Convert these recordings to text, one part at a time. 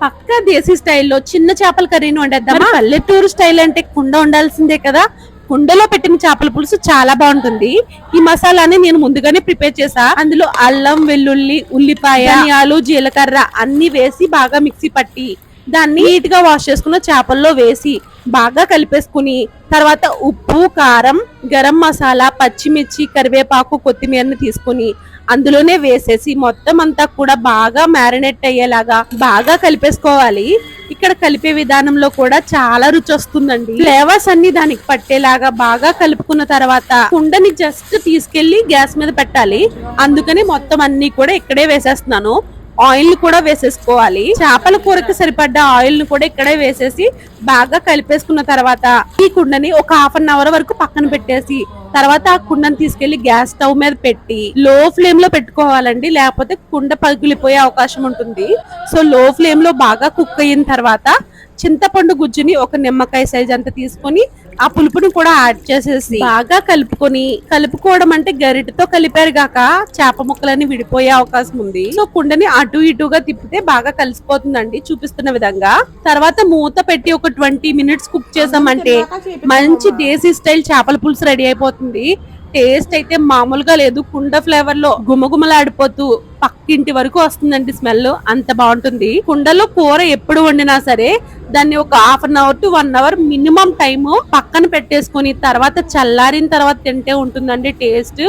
పక్కా దేశీ స్టైల్లో చిన్న చేపల కర్రీని వండేద్దాం పల్లెటూరు స్టైల్ అంటే కుండ ఉండాల్సిందే కదా? కుండలో పెట్టిన చేపల పులుసు చాలా బాగుంటుంది. ఈ మసాలాని నేను ముందుగానే ప్రిపేర్ చేసా అందులో అల్లం వెల్లుల్లి ఉల్లిపాయ ధనియాలు జీలకర్ర అన్ని వేసి బాగా మిక్సీ పట్టి దాన్ని నీట్గా వాష్ చేసుకున్న చేపల్లో వేసి బాగా కలిపేసుకుని తర్వాత ఉప్పు కారం గరం మసాలా పచ్చిమిర్చి కరివేపాకు కొత్తిమీరని తీసుకుని అందులోనే వేసేసి మొత్తం అంతా కూడా బాగా మ్యారినేట్ అయ్యేలాగా బాగా కలిపేసుకోవాలి. ఇక్కడ కలిపే విధానంలో కూడా చాలా రుచి వస్తుందండి. ఫ్లేవర్స్ అన్ని దానికి పట్టేలాగా బాగా కలుపుకున్న తర్వాత కుండని జస్ట్ తీసుకెళ్ళి గ్యాస్ మీద పెట్టాలి. అందుకని మొత్తం అన్ని కూడా ఇక్కడే వేసేస్తున్నాను. ఆయిల్ కూడా వేసేసుకోవాలి. చేపల కూరకి సరిపడ్డ ఆయిల్ను కూడా ఇక్కడే వేసేసి బాగా కలిపేసుకున్న తర్వాత ఈ కుండని ఒక హాఫ్ అన్ అవర్ వరకు పక్కన పెట్టేసి తర్వాత ఆ కుండని తీసుకెళ్ళి గ్యాస్ స్టవ్ మీద పెట్టి లో ఫ్లేమ్లో పెట్టుకోవాలండి. లేకపోతే కుండ పగిలిపోయే అవకాశం ఉంటుంది. సో లో ఫ్లేమ్లో బాగా కుక్ అయిన తర్వాత చింతపండు గుజ్జుని ఒక నిమ్మకాయ సైజ్ అంత తీసుకొని ఆ పులుపుని కూడా యాడ్ చేసేసి బాగా కలుపుకొని కలుపుకోవడం అంటే గరిటతో కలిపారు గాక చేప ముక్కలని విడిపోయే అవకాశం ఉంది. సో కుండని అటు ఇటుగా తిప్పితే బాగా కలిసిపోతుందండి చూపిస్తున్న విధంగా. తర్వాత మూత పెట్టి ఒక ట్వంటీ మినిట్స్ కుక్ చేసామంటే మంచి దేశీ స్టైల్ చేపల పులుసు రెడీ అయిపోతుంది. టేస్ట్ అయితే మామూలుగా లేదు. కుండ ఫ్లేవర్లో గుమగుమలాడిపోతూ పక్కింటి వరకు వస్తుందండి స్మెల్ అంత బాగుంటుంది. కుండలో కూర ఎప్పుడు వండినా సరే దాన్ని ఒక half an hour to one hour minimum time పక్కన పెట్టేసుకొని తర్వాత చల్లారిన తర్వాత తింటే ఉంటుందండి టేస్ట్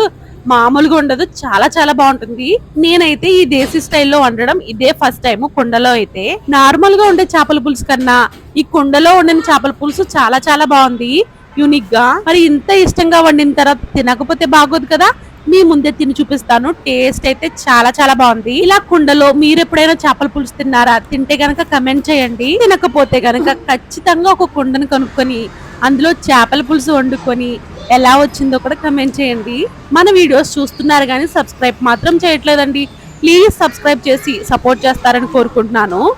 మామూలుగా ఉండదు. చాలా చాలా బాగుంటుంది. నేనైతే ఈ దేశీ స్టైల్లో వండడం ఇదే ఫస్ట్ టైం కుండలో అయితే. నార్మల్గా ఉండే చేపల పులుసు కన్నా ఈ కుండలో వండిన చేపల పులుసు చాలా చాలా బాగుంది. యూనిక్గా మరి ఇంత ఇష్టంగా వండిన తర్వాత తినకపోతే బాగోదు కదా? మీ ముందే తిని చూపిస్తాను. టేస్ట్ అయితే చాలా చాలా బాగుంది. ఇలా కుండలో మీరు ఎప్పుడైనా చేపల పులుసు తిన్నారా? తింటే గనక కమెంట్ చేయండి. తినకపోతే గనక ఖచ్చితంగా ఒక కుండను కనుక్కొని అందులో చేపల పులుసు వండుకొని ఎలా వచ్చిందో కూడా కమెంట్ చేయండి. మన వీడియోస్ చూస్తున్నారు కానీ సబ్స్క్రైబ్ మాత్రం చేయట్లేదండి. ప్లీజ్ సబ్స్క్రైబ్ చేసి సపోర్ట్ చేస్తారని కోరుకుంటున్నాను.